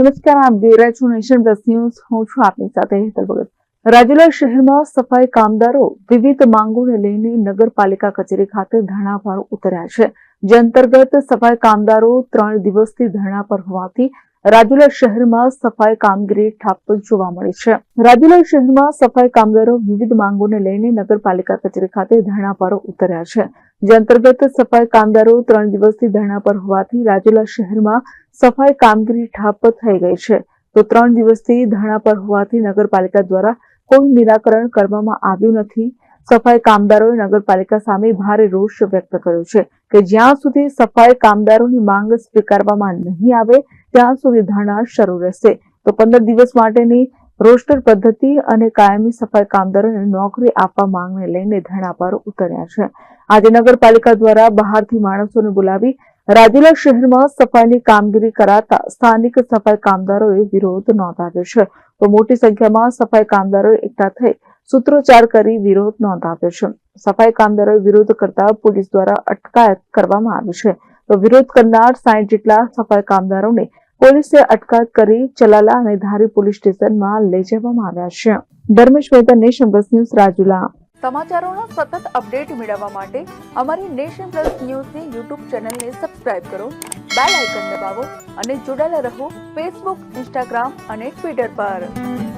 નમસ્કાર, આપ જોઈ રહ્યા છો નેશન પ્લસ ન્યૂઝ. હું છું આપની સાથે હેતલ ભગત. રાજુલા શહેરમાં સફાઈ કામદારો વિવિધ માંગોને લઈને નગરપાલિકા કચેરી ખાતે ધરણા પર ઉતર્યા છે. જે અંતર્ગત સફાઈ કામદારો ત્રણ દિવસથી ધરણા પર હોવાથી રાજુલા શહેરમાં સફાઈ કામગીરી ઠાપ જોવા મળી છે. રાજુલા શહેરમાં સફાઈ કામદારો વિવિધ માંગોને લઈને નગરપાલિકા કચેરી ખાતે ધરણા પર ઉતર્યા છે. જે અંતર્ગત સફાઈ કામદારો ત્રણ દિવસથી ધરણા પર હોવાથી રાજુલા શહેરમાં સફાઈ કામગીરી ઠાપ થઈ ગઈ છે. તો ત્રણ દિવસથી ધરણા પર હોવાથી નગરપાલિકા દ્વારા કોઈ નિરાકરણ કરવામાં આવ્યું નથી. સફાઈ કામદારોએ નગરપાલિકા સામે ભારે રોષ વ્યક્ત કર્યો છે કે જ્યાં સુધી સફાઈ કામદારોની માંગ સ્વીકારવામાં નહીં આવે ત્યાં સુધી ધરણા શરૂ રહેશે. તો પંદર દિવસ માટેની રોસ્ટર પદ્ધતિ અને કાયમી સફાઈ કામદારોને નોકરી આપવા માંગને લઈને ધરણા પર ઉતર્યા છે. આજે નગરપાલિકા દ્વારા બહારથી માણસોને બોલાવી રાજુલા શહેરમાં સફાઈની કામગીરી કરાતા સ્થાનિક સફાઈ કામદારોએ વિરોધ નોંધાવ્યો છે. તો મોટી સંખ્યામાં સફાઈ કામદારો એકઠા થઈ સૂત્રોચ્ચાર કરી વિરોધ નોંધાવ્યો છે. સફાઈ કામદારોએ વિરોધ કરતા પોલીસ દ્વારા અટકાયત કરવામાં આવી છે. તો વિરોધ કરનાર સાઈઠ જેટલા સફાઈ કામદારોને પોલીસે અટકાયત કરી ચલાલા અને ધારી પોલીસ સ્ટેશનમાં લઈ જવામાં આવ્યા છે. Dharmesh Mehta, Nation Plus News, Rajula. સમાચારોનો સતત અપડેટ મેળવવા માટે અમારી નેશન પ્લસ ન્યૂઝની યુટ્યુબ ચેનલને સબસ્ક્રાઇબ કરો, બેલ આઇકન દબાવો અને જોડાયેલા રહો ફેસબુક, ઇન્સ્ટાગ્રામ અને ટ્વિટર પર.